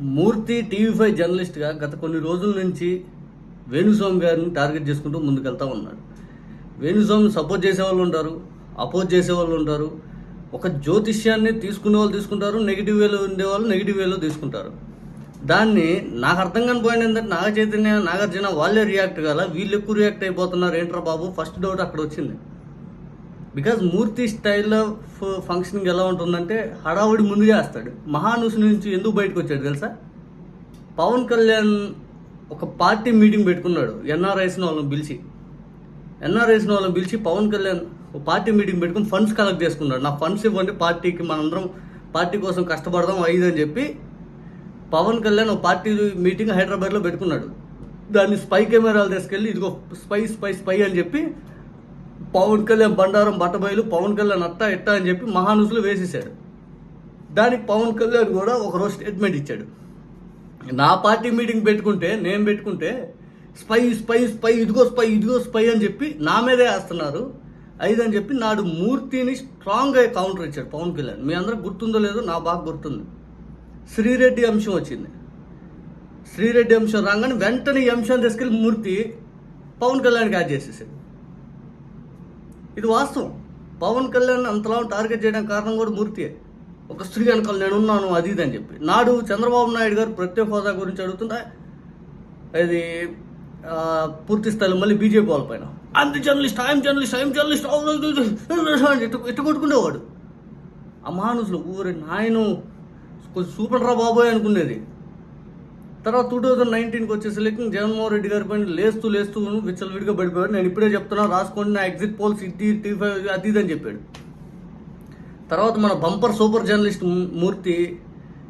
మూర్తి TV five జర్నలిస్ట్గా గత కొన్ని రోజుల నుంచి వేణుస్వామి గారిని టార్గెట్ చేసుకుంటూ ముందుకెళ్తా ఉన్నాడు. వేణుస్వామిని సపోర్ట్ చేసే వాళ్ళు ఉంటారు అపోజ్ చేసే వాళ్ళు ఉంటారు. ఒక జ్యోతిష్యాన్ని తీసుకునే వాళ్ళు తీసుకుంటారు నెగిటివ్ వేలో ఉండేవాళ్ళు నెగిటివ్ వేలో తీసుకుంటారు. దాన్ని నాకు అర్థం కానిపోయింది ఏంటంటే నాగ చైతన్య నాగార్జున వాళ్ళే రియాక్ట్ కాల? వీళ్ళు ఎక్కువ రియాక్ట్ అయిపోతున్నారు. ఏంట్రా బాబు? ఫస్ట్ డౌట్ అక్కడ వచ్చింది. బికాజ్ మూర్తి స్టైల్లో ఫంక్షనింగ్ ఎలా ఉంటుందంటే హడావుడి ముందు చేస్తాడు మహానుస్ నుంచి ఎందుకు బయటకు వచ్చాడు తెలుసా? పవన్ కళ్యాణ్ ఒక పార్టీ మీటింగ్ పెట్టుకున్నాడు ఎన్ఆర్ఐస్ని వాళ్ళని పిలిచి. ఎన్ఆర్ఐస్ని వాళ్ళని పిలిచి పవన్ కళ్యాణ్ ఒక పార్టీ మీటింగ్ పెట్టుకుని ఫండ్స్ కలెక్ట్ చేసుకున్నాడు. నా ఫండ్స్ ఇవ్వండి పార్టీకి మనందరం పార్టీ కోసం కష్టపడదాం ఐదు అని చెప్పి పవన్ కళ్యాణ్ ఒక పార్టీ మీటింగ్ హైదరాబాద్లో పెట్టుకున్నాడు. దాన్ని స్పై కెమెరాలు తీసుకెళ్ళి ఇదిగో స్పై స్పై స్పై అని చెప్పి పవన్ కళ్యాణ్ బండారం బట్టబయలు పవన్ కళ్యాణ్ అట్ట ఎట్ట అని చెప్పి మహానుసులు వేసేసాడు దానికి పవన్ కళ్యాణ్ కూడా ఒకరోజు స్టేట్మెంట్ ఇచ్చాడు. నా పార్టీ మీటింగ్ పెట్టుకుంటే నేను పెట్టుకుంటే స్పై స్పై స్పై ఇదిగో స్పై ఇదిగో స్పై అని చెప్పి నా మీదే వేస్తున్నారు. ఐదు అని చెప్పి నాడు మూర్తిని స్ట్రాంగ్గా కౌంటర్ ఇచ్చాడు పవన్ కళ్యాణ్. మీ అందరికి గుర్తుందో లేదో నా బాగా గుర్తుంది. శ్రీరెడ్డి అంశం వచ్చింది. శ్రీరెడ్డి అంశం రాగానే వెంటనే ఈ అంశం తీసుకెళ్ళి మూర్తి పవన్ కళ్యాణ్కి యాడ్ చేసేసాడు. ఇది వాస్తవం. పవన్ కళ్యాణ్ అంతలా టార్గెట్ చేయడానికి కారణం కూడా మూర్తియే. ఒక స్త్రీ వెనకాల నేను ఉన్నాను అది ఇది అని చెప్పి. నాడు చంద్రబాబు నాయుడు గారు ప్రత్యేక హోదా గురించి అడుగుతుంటే అది పూర్తి స్థాయిలో మళ్ళీ బీజేపీ వాళ్ళ పైన. అంత journalist I'm journalist I'm journalist అని ఇట్టు కొట్టుకునేవాడు ఆ మానుసులు ఊరి నాయను కొంచెం సూపర్ రా బాబోయ్ అనుకునేది. తర్వాత టూ థౌజండ్ నైన్టీన్కి వచ్చేసరికి జగన్మోహన్ రెడ్డి గారి పైన లేస్తూ లేస్తూ విచ్చలవిడిగా పడిపోయాడు. నేను ఇప్పుడే చెప్తున్నా రాసుకోండి నా ఎగ్జిట్ పోల్స్ ఇది టీ ఫైవ్ అది ఇది అని చెప్పాడు. తర్వాత మన బంపర్ సూపర్ జర్నలిస్ట్ మూర్తి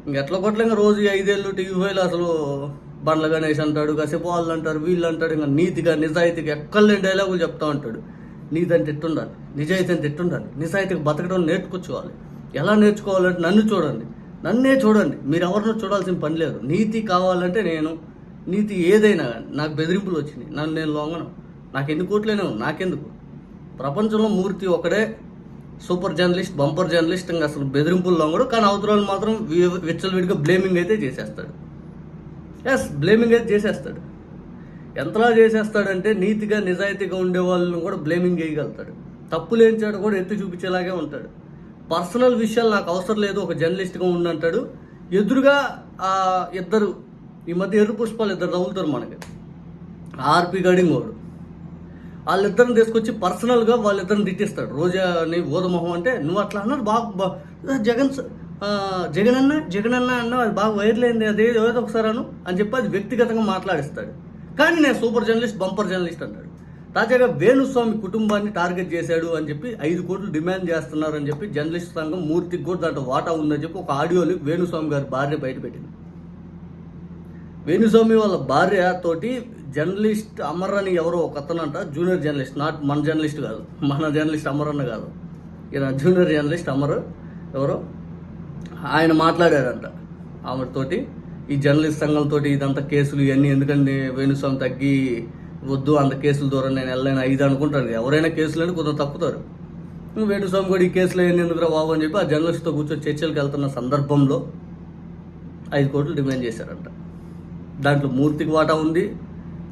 ఇంకెట్లా కొట్ల ఇంకా రోజు ఐదేళ్ళు టీవీ ఫైవ్లో అసలు బండ్ల గణేష్ అంటాడు కాసేపు వాళ్ళు అంటారు వీళ్ళు అంటాడు ఇంకా నీతిగా నిజాయితీగా ఎక్కడలేని డైలాగులు చెప్తా ఉంటాడు. నీతి అంటే ఎట్టుండాలి? నిజాయితీ అంటే ఎట్టుండాలి? నిజాయితీగా బతకడం నేర్చుకోవాలి. ఎలా నేర్చుకోవాలంటే నన్ను చూడండి. నన్నే చూడండి. మీరు ఎవరినో చూడాల్సిన పని లేదు. నీతి కావాలంటే నేను నీతి ఏదైనా కానీ నాకు బెదిరింపులు వచ్చినాయి. నన్ను నేను లొంగను. నాకు ఎందుకు కోట్లేనే నాకెందుకు? ప్రపంచంలో మూర్తి ఒకడే సూపర్ జర్నలిస్ట్ బంపర్ జర్నలిస్ట్ ఇంకా అసలు బెదిరింపులు లొంగడు. కానీ అవతరాలు మాత్రం విచ్చలవిడిగా బ్లేమింగ్ అయితే చేసేస్తాడు. ఎస్ బ్లేమింగ్ అయితే చేసేస్తాడు. ఎంతలా చేసేస్తాడంటే నీతిగా నిజాయితీగా ఉండే వాళ్ళని కూడా బ్లేమింగ్ చేయగలుగుతాడు. తప్పు లేనిచాడు కూడా ఎత్తి చూపించేలాగే ఉంటాడు. పర్సనల్ విషయాలు నాకు అవసరం లేదు ఒక జర్నలిస్ట్గా ఉండంటాడు ఎదురుగా ఇద్దరు ఈ మధ్య ఎర్ర పుష్పాలు ఇద్దరు తగులుతారు మనకి. ఆర్పి గడింగ్ వాడు. వాళ్ళిద్దరిని తీసుకొచ్చి పర్సనల్గా వాళ్ళిద్దరిని తిట్టిస్తాడు. రోజాని ఓదమొహం అంటే నువ్వు అట్లా అన్నాడు బాగా బా- జగన్ జగన్ అన్న జగన్ అన్న అన్న అది బాగా వైరల్ అయింది అదే ఏదో ఒకసారి అను అని చెప్పి అది వ్యక్తిగతంగా మాట్లాడిస్తాడు. కానీ నేను సూపర్ జర్నలిస్ట్ బంపర్ జర్నలిస్ట్ అంటాడు. తాజాగా వేణుస్వామి కుటుంబాన్ని టార్గెట్ చేశాడు అని చెప్పి ఐదు కోట్లు డిమాండ్ చేస్తున్నారు అని చెప్పి జర్నలిస్ట్ సంఘం మూర్తికి కూడా దాంట్లో వాటా ఉందని చెప్పి ఒక ఆడియోని వేణుస్వామి గారి భార్య బయటపెట్టింది. వేణుస్వామి వాళ్ళ భార్య తోటి జర్నలిస్ట్ అమర్ అని ఎవరో ఒక అతనంట జూనియర్ జర్నలిస్ట్ నాట్ మన జర్నలిస్ట్ కాదు మన జర్నలిస్ట్ అమర్ అన్న కాదు. ఈయన జూనియర్ జర్నలిస్ట్ అమర్ ఎవరో? ఆయన మాట్లాడారంట ఆమెతోటి ఈ జర్నలిస్ట్ సంఘంతో ఇదంతా కేసులు ఇవన్నీ ఎందుకంటే వేణుస్వామి తగ్గి వద్దు అంత కేసుల ద్వారా నేను వెళ్ళలేను ఐదు అనుకుంటాను ఎవరైనా కేసులు అని కొంచెం తప్పుతారు వేణుస్వామి కూడా ఈ కేసులు ఏంది ఎందుకురా బాబు అని చెప్పి ఆ జర్నలిస్ట్తో కూర్చొని చర్చలకు వెళ్తున్న సందర్భంలో ఐదు కోట్లు డిమాండ్ చేశారంట. దాంట్లో మూర్తికి వాటా ఉంది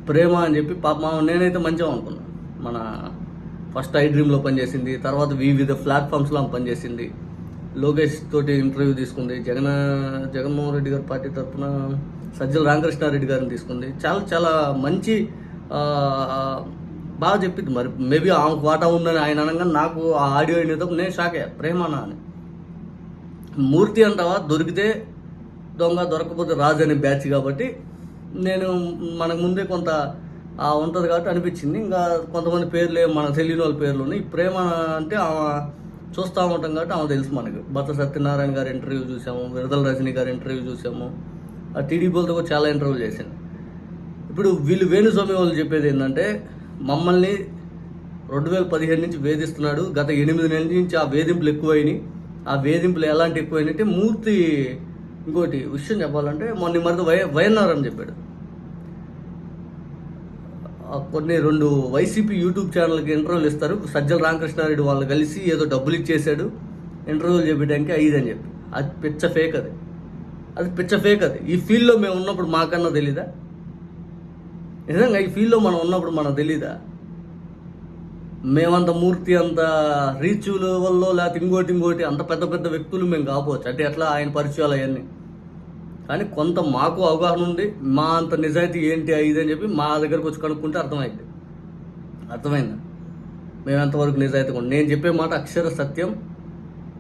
ప్రేమ అని చెప్పి పాప నేనైతే మంచిగా అనుకున్నాను మన ఫస్ట్ ఐ డ్రీమ్లో పనిచేసింది తర్వాత వివిధ ప్లాట్ఫామ్స్లో ఆమె పనిచేసింది. లోకేష్ తోటి ఇంటర్వ్యూ తీసుకుంది జగన్ జగన్మోహన్ రెడ్డి గారి పార్టీ తరఫున సజ్జల రామకృష్ణారెడ్డి గారిని తీసుకుంది. చాలా చాలా మంచి బాగా చెప్పింది మరి. మేబీ ఆమెకు వాటా ఉందని ఆయన అనగా నాకు ఆ ఆడియో అయినప్పుడు నేను షాక్ అయ్యా. అని. మూర్తి అంటావా? దొరికితే దొంగ దొరకపోతే రాజు అనే బ్యాచ్ కాబట్టి నేను మనకు ముందే కొంత ఉంటుంది కాబట్టి అనిపించింది. ఇంకా కొంతమంది పేర్లు మన మనకు తెలియని వాళ్ళ పేర్లు ఉన్నాయి. ప్రేమ అంటే ఆమె చూస్తూ ఉంటాం కాబట్టి ఆమె తెలుసు మనకు. భర్త సత్యనారాయణ గారి ఇంటర్వ్యూ చూసాము. విరదల రజనీ గారి ఇంటర్వ్యూ చూసాము. ఆ టీడీపీలతో కూడా చాలా ఇంటర్వ్యూ చేశాను. ఇప్పుడు వీళ్ళు వేణుస్వామి వాళ్ళు చెప్పేది ఏంటంటే మమ్మల్ని రెండు వేల పదిహేను నుంచి వేధిస్తున్నాడు గత ఎనిమిది నెలల నుంచి ఆ వేధింపులు ఎక్కువైనాయి. ఆ వేధింపులు ఎలాంటి ఎక్కువైనాయంటే మూర్తి ఇంకోటి విషయం చెప్పాలంటే మొన్న మరి వై వైఎన్ఆర్ అని చెప్పాడు కొన్ని రెండు వైసీపీ యూట్యూబ్ ఛానల్కి ఇంటర్వ్యూలు ఇస్తారు. సజ్జల రామకృష్ణారెడ్డి వాళ్ళు కలిసి ఏదో డబ్బులు ఇచ్చేసాడు ఇంటర్వ్యూలు చెప్పడానికి ఐదు అని చెప్పి. అది పిచ్చ ఫేక్ అది. అది పిచ్చ ఫేక్ అది. ఈ ఫీల్డ్లో మేము ఉన్నప్పుడు మాకన్నా తెలీదా? నిజంగా ఈ ఫీల్డ్లో మనం ఉన్నప్పుడు మనకు తెలీదా? మేమంత మూర్తి అంత రీచ్ లెవెల్లో లేకపోతే ఇంకోటి ఇంకోటి అంత పెద్ద పెద్ద వ్యక్తులు మేము కాపోవచ్చు అంటే ఎట్లా ఆయన పరిచయాలు అవన్నీ. కానీ కొంత మాకు అవగాహన ఉంది మా అంత నిజాయితీ ఏంటి ఇది అని చెప్పి మా దగ్గరకు వచ్చి కనుక్కుంటే అర్థమైంది. అర్థమైందా? మేము ఎంతవరకు నిజాయితీగా ఉన్నాం? నేను చెప్పే మాట అక్షర సత్యం.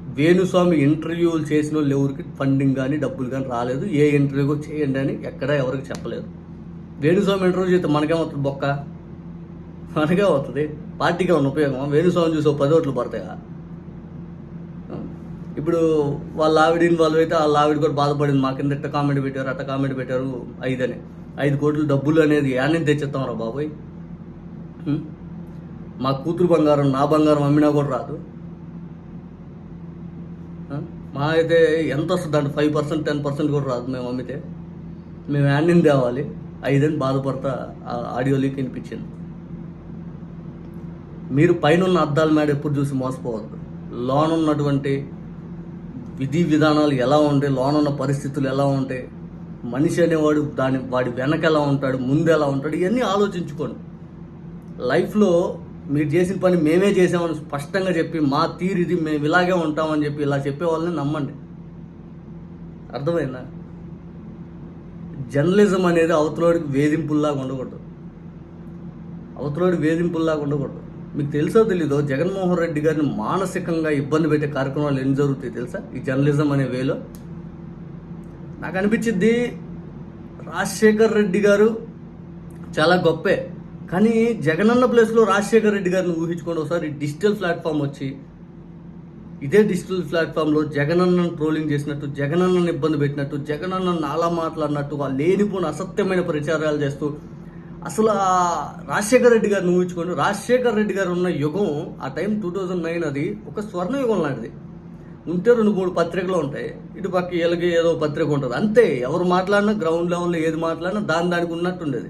వేణుస్వామి ఇంటర్వ్యూలు చేసిన వాళ్ళు ఎవరికి ఫండింగ్ కానీ డబ్బులు కానీ రాలేదు. ఏ ఇంటర్వ్యూ చేయండి అని ఎక్కడ ఎవరికి చెప్పలేదు. వేణుస్వామి ఇంటర్వ్యూ చేస్తే మనకేమవుతుంది బొక్క? మనకే అవుతుంది పార్టీకి ఉన్న ఉపయోగం వేణుస్వామి చూసి పది ఓట్లు పడతాయా? ఇప్పుడు వాళ్ళ ఆవిడ ఇన్వాల్వ్ అయితే వాళ్ళ ఆవిడ కూడా బాధపడింది. మా కింద ఇట్ట కామెంట్ పెట్టారు అట్ట కామెంట్ పెట్టారు ఐదని. ఐదు కోట్లు డబ్బులు అనేది యాన్ని తెచ్చిస్తాం రా బాబోయ్. మా కూతురు బంగారం నా బంగారం అమ్మినా కూడా రాదు. మా అయితే ఎంత వస్తుంది అంటే ఫైవ్ పర్సెంట్ టెన్ పర్సెంట్ కూడా రాదు. మేము అమ్మితే మేము యాన్ని తేవాలి. ఐదని బాధపడతా ఆ ఆడియో లీక్ వినిపించింది. మీరు పైన ఉన్న అద్దాల మేడ ఎప్పుడు చూసి మోసపోవద్దు. లోన్ ఉన్నటువంటి విధి విధానాలు ఎలా ఉంటాయి లోన్ ఉన్న పరిస్థితులు ఎలా ఉంటాయి మనిషి అనేవాడు దాని వాడి వెనక ఎలా ఉంటాడు ముందు ఎలా ఉంటాడు ఇవన్నీ ఆలోచించుకోండి. లైఫ్లో మీరు చేసిన పని మేమే చేసామని స్పష్టంగా చెప్పి మా తీరు ఇది మేము ఇలాగే ఉంటామని చెప్పి ఇలా చెప్పే వాళ్ళని నమ్మండి. అర్థమైందా? జర్నలిజం అనేది అవతలోడికి వేధింపుల్లాగా ఉండకూడదు. అవతలోడి వేధింపుల్లాగా ఉండకూడదు. మీకు తెలుసో తెలీదో జగన్మోహన్ రెడ్డి గారిని మానసికంగా ఇబ్బంది పెట్టే కార్యక్రమాలు ఎన్ని జరుగుతాయి తెలుసా? ఈ జర్నలిజం అనే వేలో? నాకు అనిపించింది రాజశేఖర్ రెడ్డి గారు చాలా గొప్పే. కానీ జగనన్న ప్లేస్లో రాజశేఖర్ రెడ్డి గారిని ఊహించుకోండి ఒకసారి. డిజిటల్ ప్లాట్ఫామ్ వచ్చి ఇదే డిజిటల్ ప్లాట్ఫామ్లో జగనన్నను ట్రోలింగ్ చేసినట్టు జగనన్నను ఇబ్బంది పెట్టినట్టు జగనన్నను నాలా మాట్లాడినట్టు ఆ లేనిపోని అసత్యమైన ప్రచారాలు చేస్తూ అసలు ఆ రాజశేఖర్ రెడ్డి గారిని ఊహించుకోండి. రాజశేఖర్ రెడ్డి గారు ఉన్న యుగం ఆ టైం టూ థౌజండ్ నైన్ అది ఒక స్వర్ణ యుగం లాంటిది. ఉంటే రెండు మూడు పత్రికలు ఉంటాయి. ఇటు పక్క ఎలాగే ఏదో పత్రిక ఉంటుంది. అంతే. ఎవరు మాట్లాడినా గ్రౌండ్ లెవెల్లో ఏది మాట్లాడినా దాని దానికి ఉన్నట్టు ఉండేది.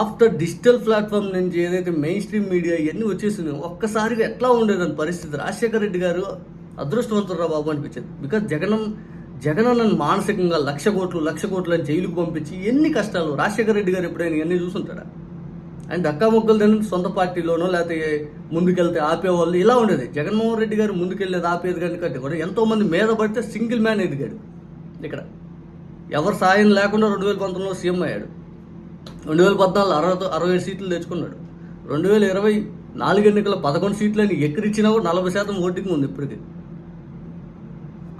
ఆఫ్టర్ డిజిటల్ ప్లాట్ఫామ్ నుంచి ఏదైతే మెయిన్ స్ట్రీమ్ మీడియా ఇవన్నీ వచ్చేసింది ఒక్కసారిగా ఎట్లా ఉండేదని పరిస్థితి రాజశేఖర రెడ్డి గారు అదృష్టవంతురా బాబు అనిపించింది. బికాజ్ జగనం జగనన్నను మానసికంగా లక్ష కోట్లు లక్ష కోట్లు అని జైలుకు పంపించి ఎన్ని కష్టాలు రాజశేఖర రెడ్డి గారు ఎప్పుడైనా ఇవన్నీ చూసుంటాడా? ఆయన దక్కా మొక్కలు సొంత పార్టీలోనో లేకపోతే ముందుకెళ్తే ఆపేవాళ్ళు ఇలా ఉండేది. జగన్మోహన్ రెడ్డి గారు ముందుకెళ్ళేది ఆపేది కనుక కూడా ఎంతోమంది మీద పడితే సింగిల్ మ్యాన్ ఎదిగాడు. ఇక్కడ ఎవరు సాయం లేకుండా రెండు వేల పంతొమ్మిదిలో సీఎం అయ్యాడు. రెండు వేల పద్నాలుగు అరవై అరవై సీట్లు తెచ్చుకున్నాడు. రెండు వేల ఇరవై నాలుగు ఎన్నికల పదకొండు సీట్లని ఎక్కడిచ్చినా కూడా నలభై శాతం ఓటింగ్ ఉంది ఇప్పటికి.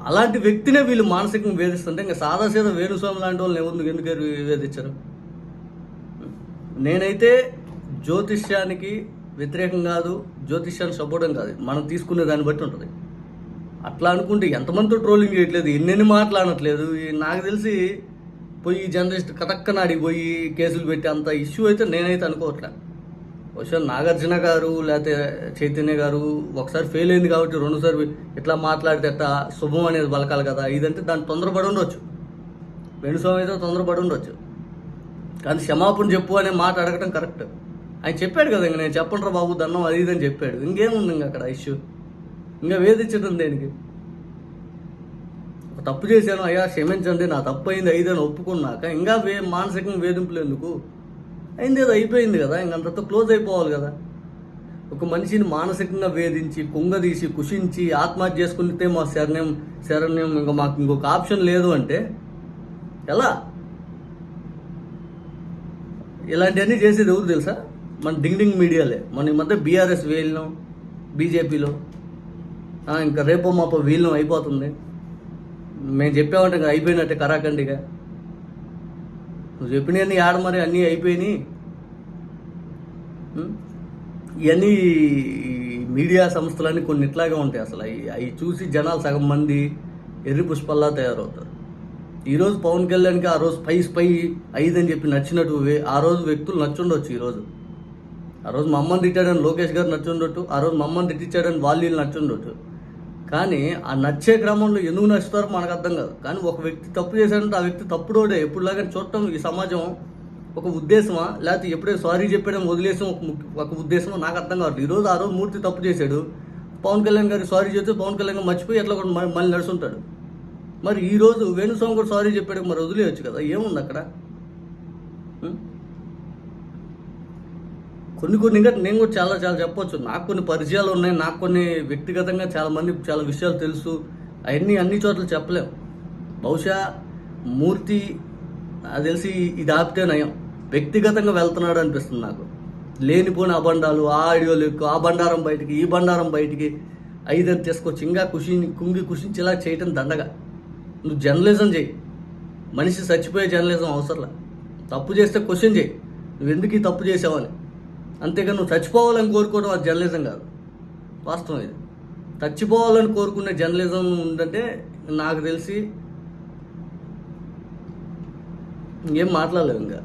అలాంటి వ్యక్తినే వీళ్ళు మానసికంగా వేధిస్తుంటే ఇంకా సాదాసీదా వేణుస్వామి లాంటి వాళ్ళని ఎవరు ఎందుకు వేధించారు? నేనైతే జ్యోతిష్యానికి వ్యతిరేకం కాదు జ్యోతిష్యాన్ని సపోర్టం కాదు. మనం తీసుకునే దాన్ని బట్టి ఉంటుంది. అట్లా అనుకుంటే ఎంతమంది ట్రోలింగ్ చేయట్లేదు ఎన్నెన్ని మాట్లాడట్లేదు నాకు తెలిసి పోయి జర్నలిస్ట్ కటక్కన అడిగి పోయి కేసులు పెట్టి అంత ఇష్యూ అయితే నేనైతే అనుకోవట్లే. బహుశా నాగార్జున గారు లేకపోతే చైతన్య గారు ఒకసారి ఫెయిల్ అయింది కాబట్టి రెండుసారి ఇట్లా మాట్లాడితే ఎట్లా శుభం అనేది బలకాలి కదా ఇదంటే దాన్ని తొందరపడి ఉండొచ్చు. వేణుస్వామి అయితే తొందరపడి ఉండొచ్చు. కానీ క్షమాపణ చెప్పు అనే మాట అడగటం కరెక్ట్. ఆయన చెప్పాడు కదా ఇంక నేను చెప్పండి బాబు దన్నం అది ఇదని చెప్పాడు. ఇంకేముంది ఇంక అక్కడ ఇష్యూ? ఇంకా వేధించడం దేనికి? తప్పు చేశాను అయ్యా క్షమించండి నా తప్పు అయింది ఐదని ఒప్పుకున్నాక ఇంకా వే మానసికంగా వేధింపులు ఎందుకు? అయింది ఏదో అయిపోయింది కదా ఇంకంతతో క్లోజ్ అయిపోవాలి కదా. ఒక మనిషిని మానసికంగా వేధించి కుంగదీసి కుషించి ఆత్మహత్య చేసుకుంటే మా శరణ్యం శరణ్యం ఇంకా మాకు ఇంకొక ఆప్షన్ లేదు అంటే ఎలా? ఇలాంటివన్నీ చేసేది ఎవరు తెలుసా? మన డింగ్ డింగ్ మీడియాలే. మన ఈ మధ్య బీఆర్ఎస్ వేలినాం బీజేపీలో. ఇంకా రేపో మాపో వీళ్ళం అయిపోతుంది. మేము చెప్పామంటే ఇంకా అయిపోయినట్టే కరాకండిగా నువ్వు చెప్పినవన్నీ ఆడ మరి అన్నీ అయిపోయినాయి. ఇవన్నీ మీడియా సంస్థలన్నీ కొన్ని ఇట్లాగే ఉంటాయి అసలు. అవి అవి చూసి జనాలు సగం మంది ఎర్రి పుష్పల్లా తయారవుతారు. ఈరోజు పవన్ కళ్యాణ్కి ఆ రోజు స్పై ఐదు ఐదని చెప్పి నచ్చినట్టు ఆ రోజు వ్యక్తులు నచ్చుండొచ్చు ఈరోజు ఆ రోజు మమ్మల్ని తిట్టాడని లోకేష్ గారు నచ్చుండొచ్చు ఆ రోజు మమ్మల్ని తిట్టించాడని వాళ్ళు నచ్చుండొచ్చు కానీ ఆ నచ్చే క్రమంలో ఎందుకు నచ్చుతారో మనకు అర్థం కాదు. కానీ ఒక వ్యక్తి తప్పు చేశాడంటే ఆ వ్యక్తి తప్పుడోడే ఎప్పుడులాగా చూడటం ఈ సమాజం ఒక ఉద్దేశమా? లేకపోతే ఎప్పుడే సారీ చెప్పడం వదిలేసాం ఒక ఉద్దేశమో ఒక ఉద్దేశమా? నాకు అర్థం కావట్లేదు. ఈరోజు ఆ రోజు మూర్తి తప్పు చేశాడు. పవన్ కళ్యాణ్ గారికి సారీ చెప్తే పవన్ కళ్యాణ్ గారు మర్చిపోయి ఎట్లా కూడా మళ్ళీ నడుచుంటాడు మరి ఈరోజు వేణుస్వామి కూడా సారీ చెప్పాడు మరి వదిలేయచ్చు కదా. ఏముంది అక్కడ? కొన్ని కొన్ని ఇంకా నేను కూడా చాలా చాలా చెప్పొచ్చు. నాకు కొన్ని పరిచయాలు ఉన్నాయి నాకు కొన్ని వ్యక్తిగతంగా చాలామంది చాలా విషయాలు తెలుసు. అవన్నీ అన్ని చోట్ల చెప్పలేం. బహుశా మూర్తి అది తెలిసి ఇది ఆపితే నయం. వ్యక్తిగతంగా వెళ్తున్నాడు అనిపిస్తుంది నాకు. లేనిపోని అబండాలు ఆ ఆడియోలు ఎక్కువ ఆ బండారం బయటికి ఈ బండారం బయటికి ఐదని తీసుకొచ్చి ఇంకా కుషిని కుంగి కుషించేలా చేయటం దండగా. నువ్వు జర్నలిజం చేయి మనిషి చచ్చిపోయే జర్నలిజం అవసరంలా. తప్పు చేస్తే క్వశ్చన్ చేయి నువ్వు ఎందుకు ఈ తప్పు చేసావని అంతేగా నువ్వు చచ్చిపోవాలని కోరుకోవడం అది జర్నలిజం కాదు. వాస్తవం ఇది. చచ్చిపోవాలని కోరుకునే జర్నలిజం ఉందంటే నాకు తెలిసి ఇంకేం మాట్లాడలేదు ఇంకా.